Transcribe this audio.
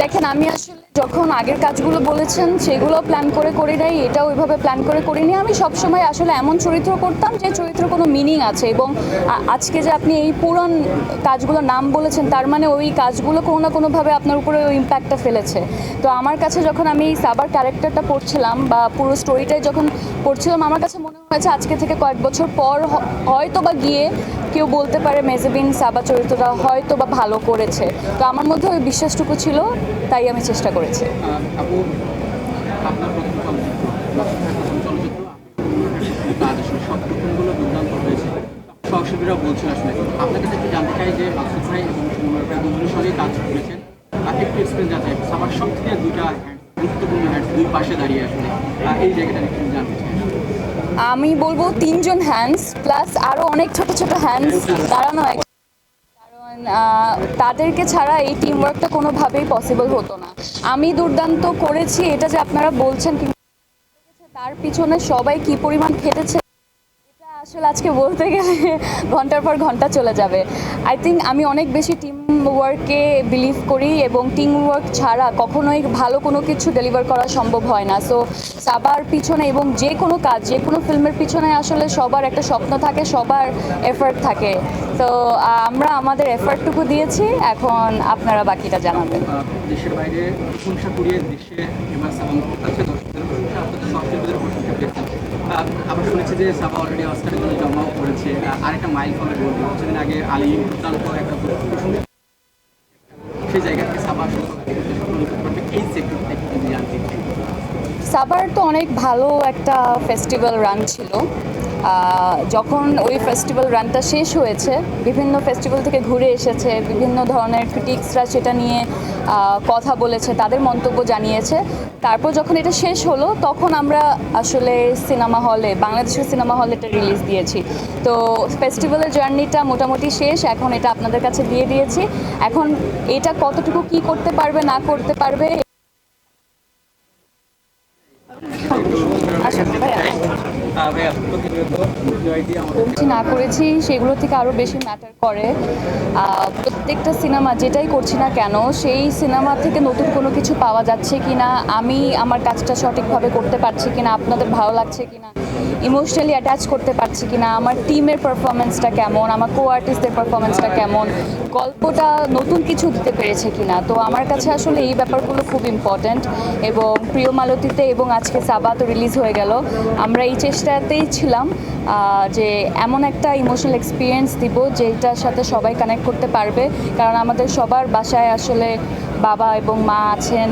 দেখেন, আমি আসলে যখন আগের কাজগুলো বলেছেন, সেগুলো প্ল্যান করে করি নাই এটা ওইভাবে প্ল্যান করে করিনি। আমি সবসময় আসলে এমন চরিত্র করতাম যে চরিত্র কোনো মিনিং আছে এবং আজকে যে আপনি এই পুরান কাজগুলোর নাম বলেছেন, তার মানে ওই কাজগুলো কোনো না কোনোভাবে আপনার উপরে ওই ইম্প্যাক্টটা ফেলেছে। তো আমার কাছে যখন আমি সাবার ক্যারেক্টারটা পড়ছিলাম বা পুরো স্টোরিটাই যখন পড়ছিলাম, আমার কাছে মনে হয়েছে আজকে থেকে কয়েক বছর পর হয়তো বা গিয়ে কেউ বলতে পারে মেজেবিন সাবা চরিত্রটা হয়তো বা ভালো করেছে। তো আমার মধ্যে ওই বিশ্বাসটুকু ছিল, তাই আমি চেষ্টা করেছি। জানতে চাই যে কাজ করেছেন। সবার সব থেকে হ্যান্ড, গুরুত্বপূর্ণ হ্যান্ড দুই পাশে দাঁড়িয়ে আসলে এই জায়গাটা একটু জানতে আমি বলব তিনজন হ্যান্ডস প্লাস আরও অনেক ছোট ছোট হ্যান্ডস দাঁড়ানো এক কারণ তাদেরকে ছাড়া এই টিম ওয়ার্কটা কোনোভাবেই পসিবল হতো না। আমি দুর্দান্ত করেছি, এটা যে আপনারা বলছেন তার পিছনে সবাই কি পরিমাণ খেটেছে আসলে আজকে বলতে গেলে ঘণ্টার পর ঘণ্টা চলে যাবে। আই থিঙ্ক আমি অনেক বেশি টিম ওয়ার্কে বিলিভ করি এবং টিম ওয়ার্ক ছাড়া কখনোই ভালো কোনো কিছু ডেলিভার করা সম্ভব হয় না। সো সবার পিছনে এবং যে কোনো কাজ, যে কোনো ফিল্মের পিছনে আসলে সবার একটা স্বপ্ন থাকে, সবার এফার্ট থাকে। তো আমরা আমাদের এফার্টটুকু দিয়েছি, এখন আপনারা বাকিটা জানাবেন। দেশের বাইরে আবার শুনেছি যে সাবা অলরেডি জমাও করেছে। আরেকটা মাইল ফলে বলব কিছুদিন আগে আলী দুর্দান্ত একটা সেই জায়গা থেকে সাবা এই সেক্টর থেকে সাবার তো অনেক ভালো একটা ফেস্টিভ্যাল রান ছিল। যখন ওই ফেস্টিভ্যাল রানটা শেষ হয়েছে, বিভিন্ন ফেস্টিভ্যাল থেকে ঘুরে এসেছে, বিভিন্ন ধরনের ক্রিটিক্সরা সেটা নিয়ে কথা বলেছে, তাদের মন্তব্য জানিয়েছে। তারপর যখন এটা শেষ হলো, তখন আমরা আসলে সিনেমা হলে, বাংলাদেশের সিনেমা হলে এটা রিলিজ দিয়েছি। তো ফেস্টিভ্যালের জার্নিটা মোটামুটি শেষ, এখন এটা আপনাদের কাছে দিয়ে দিয়েছি। এখন এটা কতটুকু কি করতে পারবে, না করতে পারবে করেছি না করেছি সেগুলো থেকে আরও বেশি ম্যাটার করে। প্রত্যেকটা সিনেমা যেটাই করছি না কেন, সেই সিনেমা থেকে নতুন কোনো কিছু পাওয়া যাচ্ছে কি না আমি আমার কাজটা সঠিকভাবে করতে পারছি কি না আপনাদের ভালো লাগছে কিনা ইমোশনালি অ্যাটাচ করতে পারছি কিনা, আমার টিমের পারফরমেন্সটা কেমন, আমার কো আর্টিস্টদের পারফরমেন্সটা কেমন, গল্পটা নতুন কিছু দিতে পেরেছে কিনা। তো আমার কাছে আসলে এই ব্যাপারগুলো খুব ইম্পর্ট্যান্ট এবং প্রিয় মালতীতে এবং আজকে সাবা তো রিলিজ হয়ে গেল। আমরা এই চেষ্টাতেই ছিলাম যে এমন একটা ইমোশনাল এক্সপিরিয়েন্স দিব যেটার সাথে সবাই কানেক্ট করতে পারবে। কারণ আমাদের সবার বাসায় আসলে বাবা এবং মা আছেন